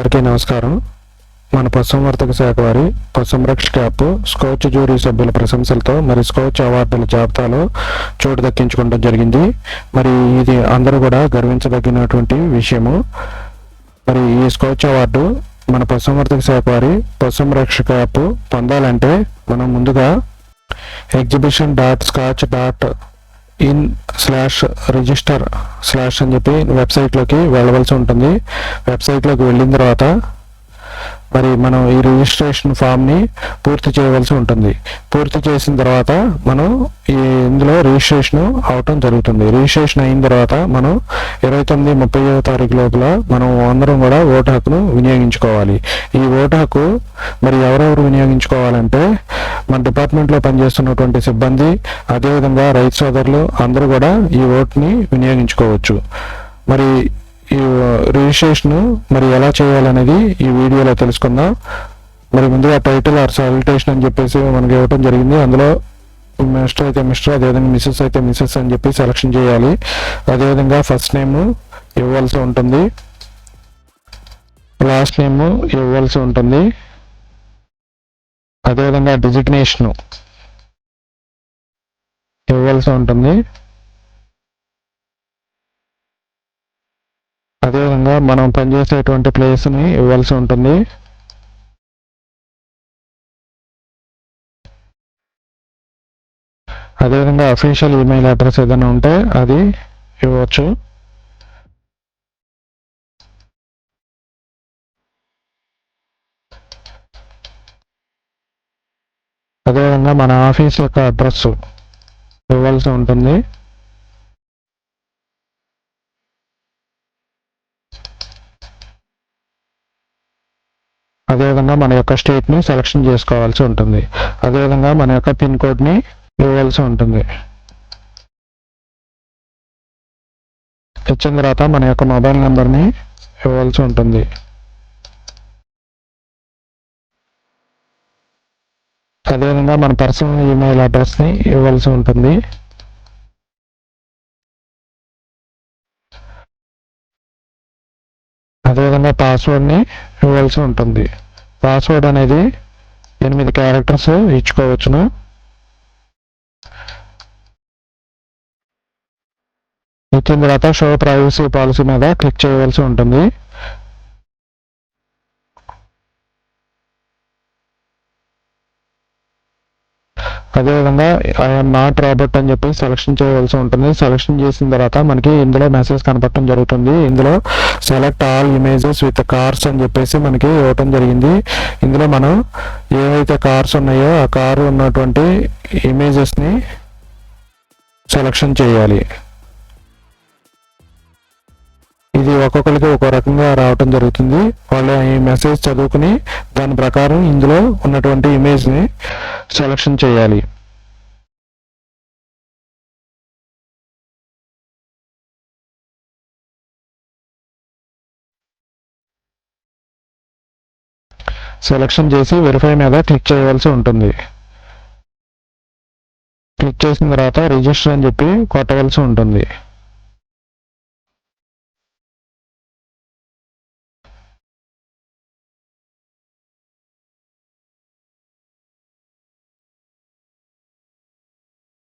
అందరికీ నమస్కారం. మన పశుసంవర్ధక శాఖ వారి పశుసంరక్షక యాప్ స్కోచ్ జ్యూరీ సభ్యుల ప్రశంసలతో మరి స్కోచ్ అవార్డుల జాబితాలో చోటు దక్కించుకోవడం జరిగింది. మరి ఇది అందరూ కూడా గర్వించదగినటువంటి విషయము. మరి ఈ స్కోచ్ అవార్డు మన పశుసంవర్ధక శాఖ వారి పశుసంరక్షక యాప్ పొందాలంటే మనం ముందుగా exhibition dot Skoch dot in slash register slash అని చెప్పి వెబ్సైట్లోకి వెళ్ళవలసి ఉంటుంది. వెబ్సైట్లోకి వెళ్ళిన తర్వాత మరి మనం ఈ రిజిస్ట్రేషన్ ఫామ్ని పూర్తి చేయవలసి ఉంటుంది. పూర్తి చేసిన తర్వాత మనం ఈ ఇందులో రిజిస్ట్రేషన్ అవటం జరుగుతుంది. రిజిస్ట్రేషన్ అయిన తర్వాత మనం ఇరవై తొమ్మిది ముప్పై తారీఖు లోపల మనం అందరం కూడా ఓటు హక్కును వినియోగించుకోవాలి. ఈ ఓటు హక్కు మరి ఎవరెవరు వినియోగించుకోవాలంటే మన డిపార్ట్మెంట్లో పనిచేస్తున్నటువంటి సిబ్బంది అదేవిధంగా రైతు సోదరులు అందరూ కూడా ఈ ఓటుని వినియోగించుకోవచ్చు. మరి ఈ రిజిస్ట్రేషన్ మరి ఎలా చేయాలనేది ఈ వీడియోలో తెలుసుకుందాం. మరి ముందుగా టైటిల్ ఆర్ సాలిటేషన్ అని చెప్పేసి మనకి ఇవ్వటం జరిగింది. అందులో మిస్టర్ అయితే మిస్టర్ అదేవిధంగా మిస్సెస్ అయితే మిస్సెస్ అని చెప్పి సెలక్షన్ చేయాలి. అదేవిధంగా ఫస్ట్ నేమ్ ఇవ్వాల్సి ఉంటుంది. లాస్ట్ నేమ్ ఇవ్వాల్సి ఉంటుంది. అదేవిధంగా డిజిగ్నేషను ఇవ్వాల్సి ఉంటుంది. అదేవిధంగా మనం పనిచేసేటువంటి ప్లేస్ని ఇవ్వాల్సి ఉంటుంది. అదేవిధంగా అఫీషియల్ ఈమెయిల్ అడ్రస్ ఏదైనా ఉంటే అది ఇవ్వచ్చు. అదేవిధంగా మన ఆఫీస్ యొక్క అడ్రస్ ఇవ్వాల్సి ఉంటుంది. అదేవిధంగా మన యొక్క స్టేట్ని సెలక్షన్ చేసుకోవాల్సి ఉంటుంది. అదేవిధంగా మన యొక్క పిన్ కోడ్ని ఇవ్వాల్సి ఉంటుంది. ఇచ్చిన తర్వాత మన యొక్క మొబైల్ నెంబర్ని ఇవ్వాల్సి ఉంటుంది. అదేవిధంగా మన పర్సనల్ ఈమెయిల్ అడ్రస్ని ఇవ్వాల్సి ఉంటుంది. అదేవిధంగా పాస్వర్డ్ని ఇవ్వాల్సి ఉంటుంది. పాస్వర్డ్ అనేది ఎనిమిది క్యారెక్టర్స్ ఇచ్చుకోవచ్చును. ఇచ్చిన తర్వాత షో ప్రైవసీ పాలసీ మీద క్లిక్ చేయవలసి ఉంటుంది. అదేవిధంగా ఐఎమ్ నాట్ రాబర్ట్ అని చెప్పి సెలక్షన్ చేయవలసి ఉంటుంది. సెలక్షన్ చేసిన తర్వాత మనకి ఇందులో మెసేజ్ కనపడటం జరుగుతుంది. ఇందులో select all images with cars అని చెప్పేసి మనకి ఇవ్వటం జరిగింది. ఇందులో మనం ఏవైతే కార్స్ ఉన్నాయో ఆ కారు ఉన్నటువంటి ఇమేజెస్ని సెలక్షన్ చేయాలి. ఇది ఒక్కొక్కరికి ఒక్కో రకంగా రావటం జరుగుతుంది. వాళ్ళు ఈ మెసేజ్ చదువుకుని దాని ప్రకారం ఇందులో ఉన్నటువంటి ఇమేజ్ని సెలక్షన్ చేయాలి. సెలక్షన్ చేసి వెరిఫై మీద క్లిక్ చేయవలసి ఉంటుంది. క్లిక్ చేసిన తర్వాత రిజిస్టర్ అని చెప్పి కొట్టవలసి ఉంటుంది.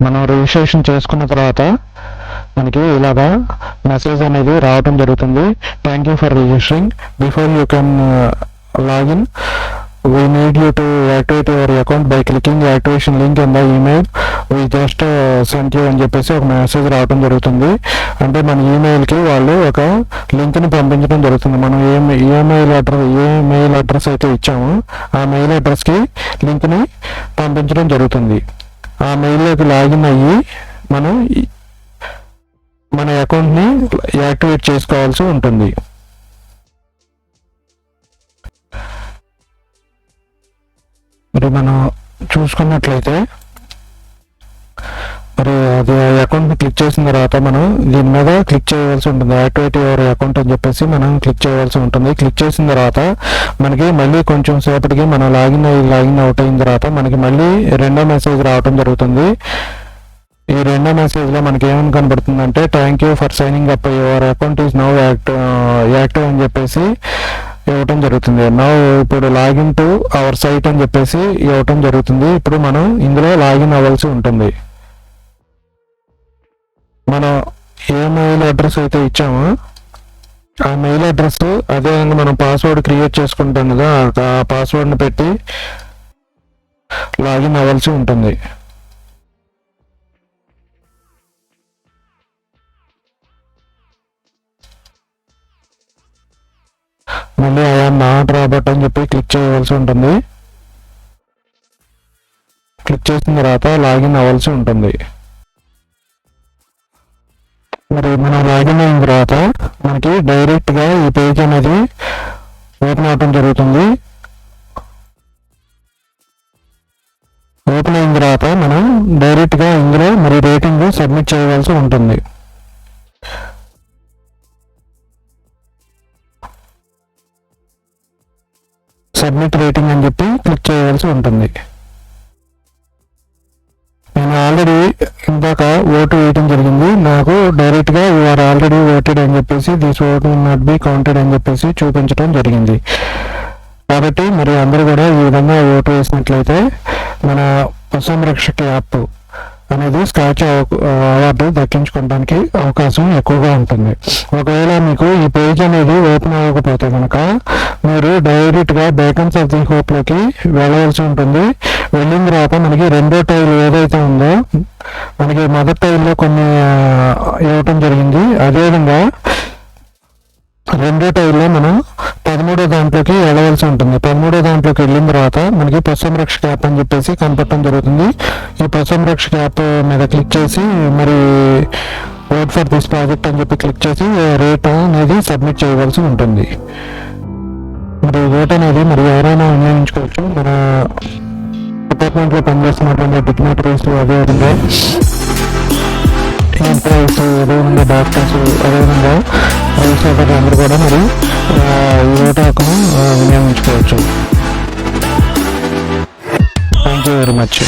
మనం రిజిస్ట్రేషన్ చేసుకున్న తర్వాత మనకి ఇలాగా మెసేజ్ అనేది రావటం జరుగుతుంది. Thank you for registering before you can log in we need you to activate your account by clicking activation link in the email we just sent you అని చెప్పేసి ఒక మెసేజ్ రావడం జరుగుతుంది. అంటే మన ఈమెయిల్కి వాళ్ళు ఒక లింక్ని పంపించడం జరుగుతుంది. మనం ఏ ఈమెయిల్ అడ్రస్ ఏ మెయిల్ అడ్రస్ అయితే ఇచ్చామో ఆ మెయిల్ అడ్రస్కి లింక్ని పంపించడం జరుగుతుంది. ఆ మెయిల్లోకి లాగిన్ అయ్యి మనం మన అకౌంట్ని యాక్టివేట్ చేసుకోవాల్సి ఉంటుంది. మరి మనం చూసుకున్నట్లయితే మరి అది అకౌంట్ని క్లిక్ చేసిన తర్వాత మనం దీని మీద క్లిక్ చేయవలసి ఉంటుంది. యాక్టివేట్ యువర్ అకౌంట్ అని చెప్పేసి మనం క్లిక్ చేయవలసి ఉంటుంది. క్లిక్ చేసిన తర్వాత మనకి మళ్ళీ కొంచెం సేపటికి మనం లాగిన్ అయ్యి లాగిన్ అవుట్ అయిన తర్వాత మనకి మళ్ళీ రెండో మెసేజ్ రావటం జరుగుతుంది. ఈ రెండో మెసేజ్లో మనకి ఏమని కనబడుతుంది అంటే thank you for signing up your account is now active active అని చెప్పేసి ఇవ్వటం జరుగుతుంది. నా ఇప్పుడు లాగిన్ టు అవర్ సైట్ అని చెప్పేసి ఇవ్వటం జరుగుతుంది. ఇప్పుడు మనం ఇందులో లాగిన్ అవ్వాల్సి ఉంటుంది. మనం ఏ మెయిల్ అడ్రస్ అయితే ఇచ్చామో ఆ మెయిల్ అడ్రస్ అదే మనం పాస్వర్డ్ క్రియేట్ చేసుకుంటాం కదా ఆ పాస్వర్డ్ని పెట్టి లాగిన్ అవ్వాల్సి ఉంటుంది. మళ్ళీ ఐఆమ్ నాట్ రాబట్ అని చెప్పి క్లిక్ చేయవలసి ఉంటుంది. క్లిక్ చేసిన తర్వాత లాగిన్ అవ్వాల్సి ఉంటుంది. మరి మనం లాగిన్ అయిన తర్వాత మనకి డైరెక్ట్గా ఈ పేజ్ అనేది ఓపెన్ అవటం జరుగుతుంది. ఓపెన్ అయిన తర్వాత మనం డైరెక్ట్గా ఇందులో మరి రేటింగ్ సబ్మిట్ చేయవలసి ఉంటుంది. సబ్మిట్ రేటింగ్ అని చెప్పి క్లిక్ చేయవలసి ఉంటుంది. నేను ఆల్రెడీ ఇందాక ఓటు వేయడం జరిగింది. నాకు డైరెక్ట్గా ఆర్ ఆల్రెడీ ఓటెడ్ అని చెప్పేసి this vote not be counted అని చెప్పేసి చూపించడం జరిగింది. కాబట్టి మరి అందరూ కూడా ఈ విధంగా ఓటు వేసినట్లయితే మన పశుసంరక్షక యాప్ అనేది స్క్రాచ్ అవార్డు దక్కించుకోవడానికి అవకాశం ఎక్కువగా ఉంటుంది. ఒకవేళ మీకు ఈ పేజ్ అనేది ఓపెన్ అవ్వకపోతే కనుక మీరు డైరెక్ట్గా బేకన్స్ ఆఫ్ ది హోప్లోకి వెళ్ళవలసి ఉంటుంది. వెళ్ళిన తర్వాత మనకి రెండో టైల్ ఏదైతే ఉందో మనకి మొదటి టైల్లో కొన్ని ఇవ్వటం జరిగింది. అదేవిధంగా రెండో టైర్లో మనం పదమూడో దాంట్లోకి వెళ్ళవలసి ఉంటుంది. పదమూడో దాంట్లోకి వెళ్ళిన తర్వాత మనకి పశుసంరక్షక యాప్ అని చెప్పేసి కనపడటం జరుగుతుంది. ఈ పశుసంరక్షక యాప్ మీద క్లిక్ చేసి మరి ఓట్ ఫర్ దిస్ ప్రాజెక్ట్ అని చెప్పి క్లిక్ చేసి రేట్ అనేది సబ్మిట్ చేయవలసి ఉంటుంది. మరి రేట్ అనేది మరి ఎవరైనా వినియోగించుకోవచ్చు. మన డిపార్ట్మెంట్లో పనిచేస్తున్నటువంటి డిగ్నేటరీస్ అదేవిధంగా ఎంప్లాయీస్ అదేవిధంగా డాక్టర్స్ అదేవిధంగా ఫ్రెండ్స్ సోదరులు అందరూ కూడా మరి ఆ, ఈ వినియోగించుకోవచ్చు. Thank you very much